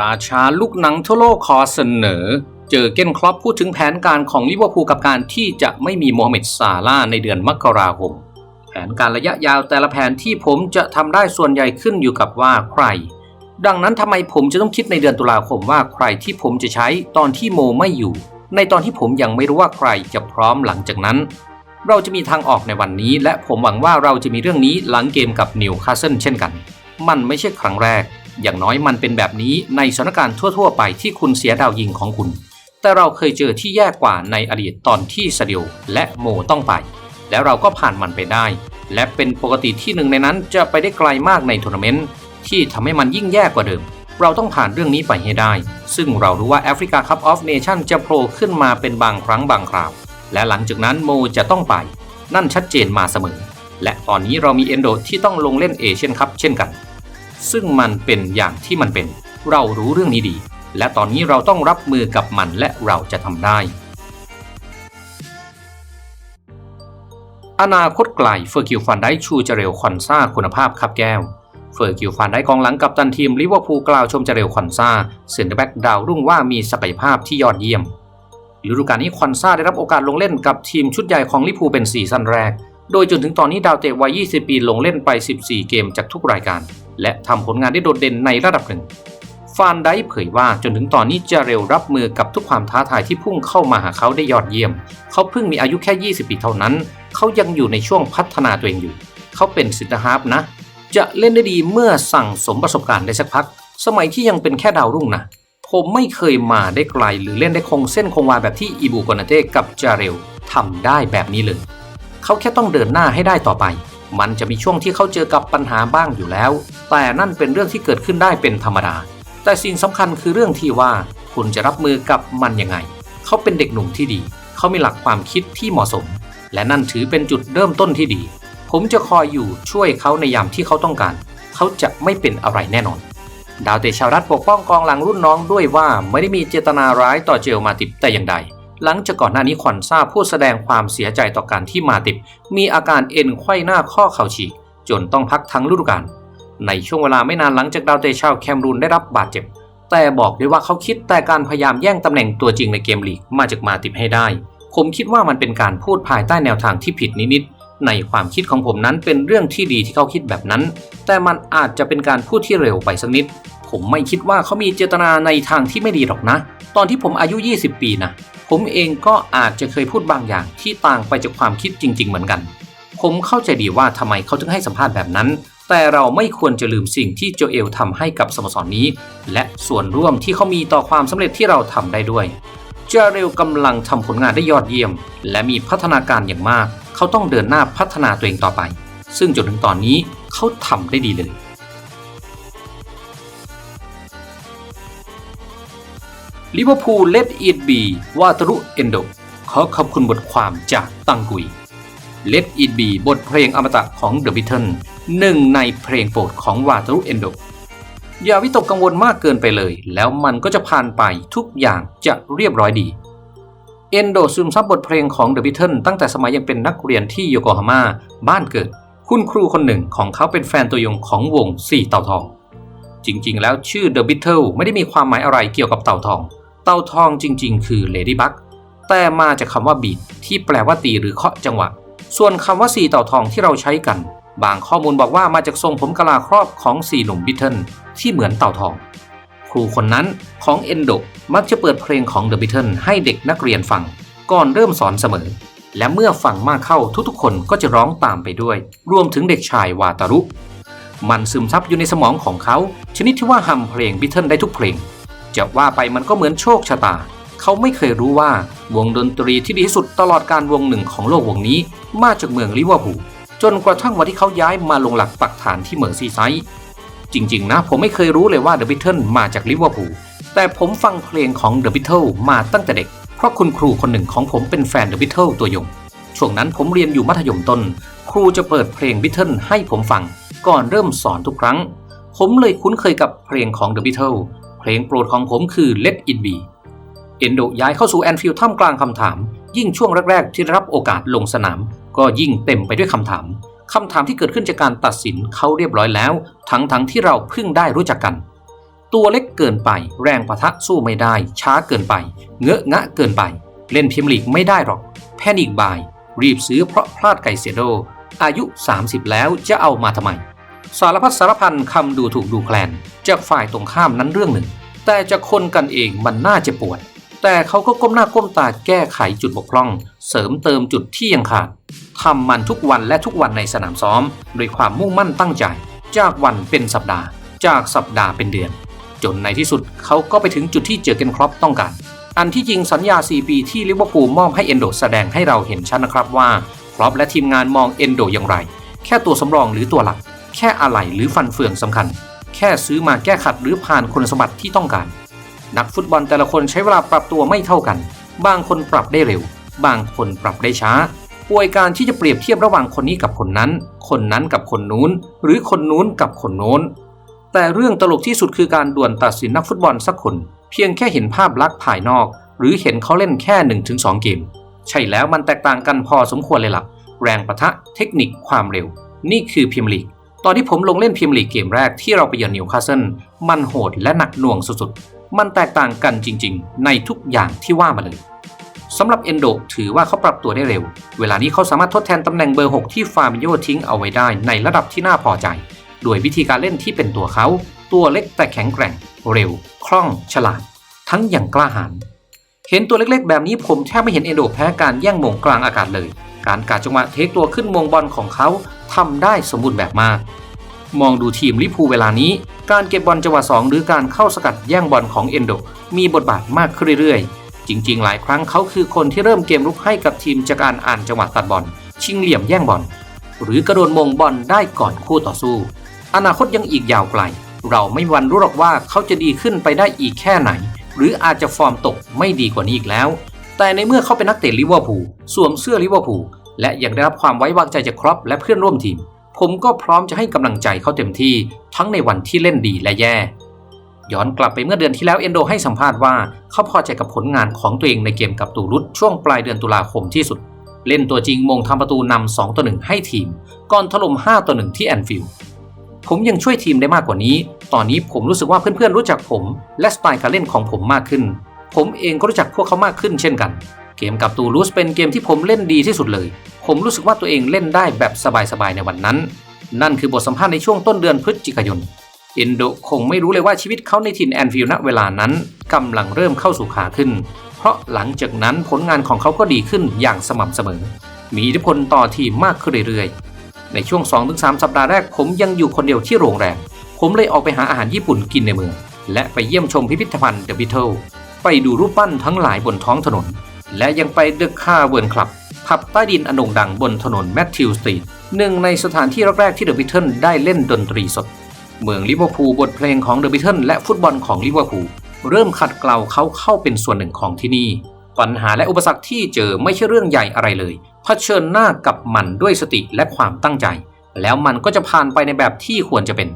ราชาลูกหนังทั่วโลกขอเสนอ เจอเก้นครอปพูดถึงแผนการของลิเวอร์พูลกับการที่จะไม่มีโมฮัมเหม็ดซาลาในเดือนมกราคมแผนการระยะยาวแต่ละแผนที่ผมจะทำได้ส่วนใหญ่ขึ้นอยู่กับว่าใคร ดังนั้นทำไมผมจะต้องคิดในเดือนตุลาคมว่าใครที่ผมจะใช้ตอนที่โมไม่อยู่ ในตอนที่ผมยังไม่รู้ว่าใครจะพร้อมหลังจากนั้น เราจะมีทางออกในวันนี้ และผมหวังว่าเราจะมีเรื่องนี้หลังเกมกับนิวคาสเซิลเช่นกัน มันไม่ใช่ครั้งแรก อย่างน้อยมันเป็นแบบนี้ในสถานการณ์ทั่ว ๆ ไปที่คุณเสียดาวยิงของคุณ แต่เราเคยเจอที่แย่กว่าในอดีตตอนที่สเดียวและโมต้องไป แล้วเราก็ผ่านมันไปได้ และเป็นปกติที่หนึ่งในนั้นจะไปได้ไกลมากในทัวร์นาเมนต์ที่ทำให้มันยิ่งแย่กว่าเดิม เราต้องผ่านเรื่องนี้ไปให้ได้ ซึ่งเรารู้ว่าแอฟริกาคัพออฟเนชั่นจะโผล่ขึ้นมาเป็นบางครั้งบางคราว และหลังจากนั้นโมจะต้องไป นั่นชัดเจนมาเสมอ และตอนนี้เรามีเอนโดที่ต้องลงเล่นเอเชียนคัพเช่นกัน ซึ่งมันเป็นอย่างที่มันเป็น เรารู้เรื่องนี้ดี และตอนนี้เราต้องรับมือกับมันและเราจะทำได้ อนาคตไกลเฟอร์กิวฟันได้ชูเจเรลคอนซาคุณภาพคับแก้วเฟอร์กิวฟันได้กองหลังกับตันทีมลิเวอร์พูลกล่าวชมเจเรลคอนซาเซนเตอร์แบ็กดาวรุ่งว่ามีศักยภาพที่ยอดเยี่ยมฤดูกาลนี้คอนซาได้รับโอกาสลงเล่นกับทีมชุดใหญ่ของลิเวอร์พูลเป็นซีซั่นแรก โดยจนถึงตอนนี้ดาวเตะวัย 20 ปีลงเล่นไป 14 เกมจากทุกรายการ และทำผลงานได้โดดเด่นในระดับหนึ่ง ฟานได้เผยว่าจนถึงตอนนี้จะเร็วรับมือกับทุกความท้าทายที่พุ่งเข้ามาหาเขาได้ยอดเยี่ยม เขาเพิ่งมีอายุแค่ 20 ปีเท่านั้น เขายังอยู่ในช่วงพัฒนาตัวเองอยู่ เขาเป็นซิตฮาร์ฟนะ จะเล่นได้ดีเมื่อสั่งสมประสบการณ์ได้สักพัก สมัยที่ยังเป็นแค่ดาวรุ่งนะผมไม่เคยมาได้ไกลหรือเล่นได้คงเส้นคงวาแบบที่อีบูโกนาเต้กับจาเรลทำได้แบบนี้เลย เขาแค่ต้องเดินหน้าให้ได้ต่อไป มันจะมีช่วงที่เขาเจอกับปัญหาบ้างอยู่แล้ว แต่นั่นเป็นเรื่องที่เกิดขึ้นได้เป็นธรรมดา แต่สิ่งสำคัญคือเรื่องที่ว่าคุณจะรับมือกับมันยังไง เขาเป็นเด็กหนุ่มที่ดี เขามีหลักความคิดที่เหมาะสม และนั่นถือเป็นจุดเริ่มต้นที่ดี ผมจะคอยอยู่ช่วยเขาในยามที่เขาต้องการ เขาจะไม่เป็นอะไรแน่นอน ดาวเตชารัฐปกป้องกองหลังรุ่นน้องด้วยว่าไม่ได้มีเจตนาร้ายต่อเจลมาติบแต่อย่างใด หลังจากก่อนหน้านี้คอนซาพูดแสดงความเสียใจต่อการที่มาติบ มีอาการเอ็นไขว้หน้าข้อเข่าฉีกจนต้องพักทั้งฤดูกาลในช่วงเวลาไม่นานหลังจากดาวเตชาวแคมรูนได้รับบาดเจ็บ แต่บอกได้ว่าเขาคิดแต่การพยายามแย่งตำแหน่งตัวจริงในเกมลีกมาจากมาติบให้ได้ ผมคิดว่ามันเป็นการพูดภายใต้แนวทางที่ผิดนิดๆในความคิดของผมนั้นเป็นเรื่องที่ดีที่เขาคิดแบบนั้น แต่มันอาจจะเป็นการพูดที่เร็วไปสักนิด ผมไม่คิดว่าเขามีเจตนาในทางที่ไม่ดีหรอกนะ ตอนที่ผมอายุ 20 ปีนะผมเองก็อาจจะเคยพูดบางอย่างที่ต่างไปจากความคิดจริง ๆ เหมือนกัน ผมเข้าใจดีว่าทำไมเขาถึงให้สัมภาษณ์แบบนั้น แต่เราไม่ควรจะลืมสิ่งที่โจเอลทำให้กับสโมสรนนี้ และส่วนร่วมที่เขามีต่อความสำเร็จที่เราทำได้ด้วยเจาเรลกำลังทำผลงานได้ยอดเยี่ยม และมีพัฒนาการอย่างมาก เขาต้องเดินหน้าพัฒนาตัวเองต่อไป ซึ่งจนถึงตอนนี้เขาทำได้ดีเลย ลิเวอร์พูลเลดอีดบีวาตรุเอนโดขอขอบคุณบทความจากตังกุย Let It Be บทเพลงอมตะของ The Beatles หนึ่งในเพลงโปรดของวาตรุเอนโดอย่าวิตกกังวลมากเกินไปเลย แล้วมันก็จะผ่านไปทุกอย่างจะเรียบร้อยดี เอนโดซึมซับบทเพลงของ The Beatles ตั้งแต่สมัยยังเป็นนักเรียนที่โยโกฮาม่าบ้านเกิด คุณครูคนหนึ่งของเขาเป็นแฟนตัวยงของวงสี่เต่าทอง จริงๆ แล้วชื่อ The Beatles ไม่ได้มีความหมายอะไรเกี่ยวกับเต่าทอง เต่าทองจริงๆ คือ Ladybug แต่มาจากคำว่าบีดที่แปลว่าตีหรือเคาะจังหวะ ส่วนคำว่าสี่เต่าทองที่เราใช้กัน บางข้อมูลบอกว่ามาจากทรงผมกลาครอบของสี่หนุ่มบิทเทิลที่เหมือนเต่าทอง ครูคนนั้นของเอนโดมักจะเปิดเพลงของเดอะบิทเทิลให้เด็กนักเรียนฟัง ก่อนเริ่มสอนเสมอ และเมื่อฟังมากเข้าทุกๆ คนก็จะร้องตามไปด้วย รวมถึงเด็กชายวาตารุมันซึมซับอยู่ในสมองของเขา ชนิดที่ว่าฮัมเพลงบิทเทิลได้ทุกเพลง จะว่าไปมันก็เหมือนโชคชะตา เขาไม่เคยรู้ว่าวงดนตรีที่ดีที่สุดตลอดการวงหนึ่งของโลกวงนี้ มาจากเมืองลิเวอร์พูลจนกระทั่งวันที่เขาย้ายมาลงหลักปักฐานที่เมืองซีไซด์จริงๆนะผมไม่เคยรู้เลยว่าเดอะบิทเทิลมาจากลิเวอร์พูลแต่ผมฟังเพลงของเดอะบิทเทิลมาตั้งแต่เด็ก เพราะคุณครูคนหนึ่งของผมเป็นแฟนเดอะบิทเทิลตัวยง ช่วงนั้นผมเรียนอยู่มัธยมต้น ครูจะเปิดเพลงบิทเทิลให้ผมฟัง ก่อนเริ่มสอนทุกครั้ง ผมเลยคุ้นเคยกับเพลงของ The Beatles เพ ลงโปรดของผมคือ Let It Be เอนโดย้ายเข้าสู่แอนฟิลด์ท่ามกลางคำถาม ยิ่งช่วงแรกๆ ที่รับโอกาสลงสนาม ก็ยิ่งเต็มไปด้วยคำถามคำถามที่เกิดขึ้นจากการตัดสินเขาเรียบร้อยแล้ว ทั้งๆทที่เราเพิ่งได้รู้จักกัน ตัวเล็กเกินไป แรงปะทะสู้ไม่ได้ ช้าเกินไป เงอะงะเกินไป เล่นพรีเมียร์ลีกไม่ได้หรอก แพนิกบาย รีบซื้อเพราะพลาดไก่เสียโด อายุ 30 แล้วจะเอามาทำไม สารพัดสารพันคำดูถูกดูแคลนจากฝ่ายตรงข้ามนั้นเรื่องหนึ่ง แต่จากคนกันเองมันน่าจะปวด แต่เขาก็ก้มหน้าก้มตาแก้ไขจุดบกพร่อง เสริมเติมจุดที่ยังขาดทำมันทุกวันและทุกวันในสนามซ้อมด้วยความมุ่งมั่นตั้งใจ จากวันเป็นสัปดาห์ จากสัปดาห์เป็นเดือน จนในที่สุดเขาก็ไปถึงจุดที่เจอเกนครอปต้องการ อันที่จริงสัญญา 4 ปีที่ลิเวอร์พูลมอบให้เอนโดแสดงให้เราเห็นชัดนะครับว่าครอปและทีมงานมองเอนโดอย่างไร แค่ตัวสำรองหรือตัวหลัก แค่อะไหล่หรือฟันเฟืองสำคัญ แค่ซื้อมาแก้ขัดหรือผ่านคุณสมบัติที่ต้องการ นักฟุตบอลแต่ละคนใช้เวลาปรับตัวไม่เท่ากัน บางคนปรับได้เร็ว บางคนปรับได้ช้าป่วยการที่จะเปรียบเทียบระหว่างคนนี้กับคนนั้น คนนั้นกับคนนู้น หรือคนนู้นกับคนโน้น แต่เรื่องตลกที่สุดคือการด่วนตัดสินนักฟุตบอลสักคน เพียงแค่เห็นภาพลักษณ์ภายนอก หรือเห็นเขาเล่นแค่ 1-2 เกม ใช่แล้วมันแตกต่างกันพอสมควรเลยล่ะ แรงประทะ เทคนิคความเร็ว นี่คือพรีเมียร์ลีก ตอนที่ผมลงเล่นพรีเมียร์ลีกเกมแรกที่เราไปเยือนนิวคาสเซิลมันโหดและหนักหน่วงสุดๆ มันแตกต่างกันจริงๆ ในทุกอย่างที่ว่ามาเลยสำหรับเอนโดถือว่าเขาปรับตัวได้เร็ว เวลานี้เขาสามารถทดแทนตำแหน่งเบอร์ 6 ที่ฟาร์มิโยทิ้งเอาไว้ได้ในระดับที่น่าพอใจโดยวิธีการเล่นที่เป็นตัวเขา ตัวเล็กแต่แข็งแกร่ง เร็ว คล่อง ฉลาด ทั้งอย่างกล้าหาญเห็นตัวเล็กๆ แบบนี้ผมแทบไม่เห็นเอนโดแพ้การแย่งมงกลางอากาศเลย การกาดจังหวะเทคตัวขึ้นมงบอลของเขาทำได้สมบูรณ์แบบมาก มองดูทีมลิพูเวลานี้ การเก็บบอลจังหวะสองหรือการเข้าสกัดแย่งบอลของเอนโด มีบทบาทมากขึ้นเรื่อยๆ จริง ๆ หลายครั้งเขาคือคนที่เริ่มเกมรุกให้กับทีมจากการอ่านจังหวะตัดบอล ชิงเหลี่ยมแย่งบอล หรือกระโดดมงบอลได้ก่อนคู่ต่อสู้ อนาคตยังอีกยาวไกล เราไม่วันรู้หรอกว่าเขาจะดีขึ้นไปได้อีกแค่ไหน หรืออาจจะฟอร์มตกไม่ดีกว่านี้อีกแล้ว แต่ในเมื่อเขาเป็นนักเตะลิเวอร์พูลสวมเสื้อลิเวอร์พูลและยังได้รับความไว้วางใจจากครอปและเพื่อนร่วมทีม ผมก็พร้อมจะให้กำลังใจเขาเต็มที่ทั้งในวันที่เล่นดีและแย่ ย้อนกลับไปเมื่อเดือนที่แล้วเอนโดให้สัมภาษณ์ว่าเขาพอใจกับผลงานของตัวเองในเกมกับตูรุตช่วงปลายเดือนตุลาคมที่สุด เล่นตัวจริงมงทำประตูนำ2ต่อ1ให้ทีม ก่อนถล่ม5ต่อ1ที่แอนฟิลด์ผมยังช่วยทีมได้มากกว่านี้ ตอนนี้ผมรู้สึกว่าเพื่อนๆรู้จักผม และสไตล์การเล่นของผมมากขึ้น ผมเองก็รู้จักพวกเขามากขึ้นเช่นกัน เกมกับตูรุสเป็นเกมที่ผมเล่นดีที่สุดเลย ผมรู้สึกว่าตัวเองเล่นได้แบบสบายๆในวันนั้น นั่นคือบทสัมภาษณ์ในช่วงต้นเดือนพฤศจิกายนเอนโดคงไม่รู้เลยว่าชีวิตเขาในถิ่นแอนฟิลด์ณเวลานั้นกำลังเริ่มเข้าสู่ขาขึ้น เพราะหลังจากนั้นผลงานของเขาก็ดีขึ้นอย่างสม่ำเสมอ มีอิทธิพลต่อทีมมากขึ้นเรื่อยๆ ในช่วง 2-3 สัปดาห์แรกผมยังอยู่คนเดียวที่โรงแรม ผมเลยออกไปหาอาหารญี่ปุ่นกินในเมือง และไปเยี่ยมชมพิพิธภัณฑ์เดอะบิทเทิล ไปดูรูปปั้นทั้งหลายบนท้องถนน และยังไปเดอะคาเวิร์นคลับผับใต้ดินอนโด่งดังบนถนนแมทธิวสตรีทหนึ่งในสถานที่แรกๆที่เดอะบิทเทิลได้เล่นดนตรีสด เมืองลิเวอร์พูลบทเพลงของเดอะบิทเทิลและฟุตบอลของลิเวอร์พูลเริ่มขัดเกลาเขาเข้าเป็นส่วนหนึ่งของที่นี่ ปัญหาและอุปสรรคที่เจอไม่ใช่เรื่องใหญ่อะไรเลยเผชิญหน้ากับมันด้วยสติและความตั้งใจ แล้วมันก็จะผ่านไปในแบบที่ควรจะเป็น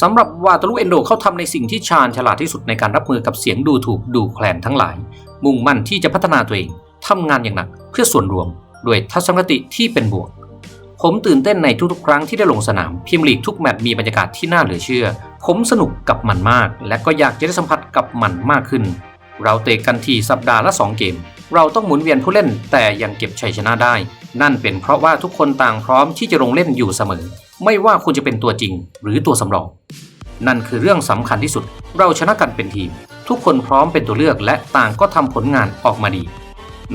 สำหรับวาตาลุเอนโดเขาทำในสิ่งที่ชาญฉลาดที่สุดในการรับมือกับเสียงดูถูกดูแคลนทั้งหลาย มุ่งมั่นที่จะพัฒนาตัวเองทำงานอย่างหนักเพื่อส่วนรวมด้วยทัศนคติที่เป็นบวก ผมตื่นเต้นในทุกๆ ครั้งที่ได้ลงสนามพิมลีกทุกแมตช์มีบรรยากาศที่น่าเหลือเชื่อ ผมสนุกกับมันมาก และก็อยากจะได้สัมผัสกับมันมากขึ้น เราเตะกันทีสัปดาห์ละ 2 เกม เราต้องหมุนเวียนผู้เล่นแต่ยังเก็บชัยชนะได้ นั่นเป็นเพราะว่าทุกคนต่างพร้อมที่จะลงเล่นอยู่เสมอ ไม่ว่าคุณจะเป็นตัวจริงหรือตัวสำรอง นั่นคือเรื่องสำคัญที่สุด เราชนะกันเป็นทีม ทุกคนพร้อมเป็นตัวเลือกและต่างก็ทำผลงานออกมาดี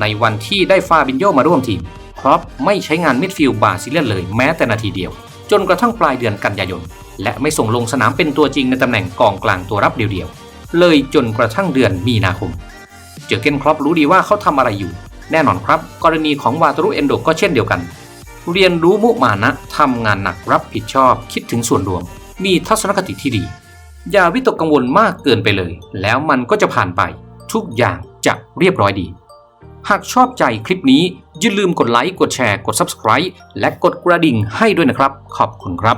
ในวันที่ได้ฟาบินโยมาร่วมทีมครอปไม่ใช้งานมิดฟิลด์บาซิเลียนเลยแม้แต่นาทีเดียว จนกระทั่งปลายเดือนกันยายน และไม่ส่งลงสนามเป็นตัวจริงในตำแหน่งกองกลางตัวรับเดียวๆเลยจนกระทั่งเดือนมีนาคม เจอเกนครอปรู้ดีว่าเขาทำอะไรอยู่ แน่นอนครับ กรณีของวาตารุเอนโดก็เช่นเดียวกัน เรียนรู้มุมานะทำงานหนักรับผิดชอบ คิดถึงส่วนรวม มีทัศนคติที่ดี อย่าวิตกกังวลมากเกินไปเลย แล้วมันก็จะผ่านไป ทุกอย่างจะเรียบร้อยดี หากชอบใจคลิปนี้อย่าลืมกดไลค์กดแชร์กด Subscribe และกดกระดิ่งให้ด้วยนะครับ ขอบคุณครับ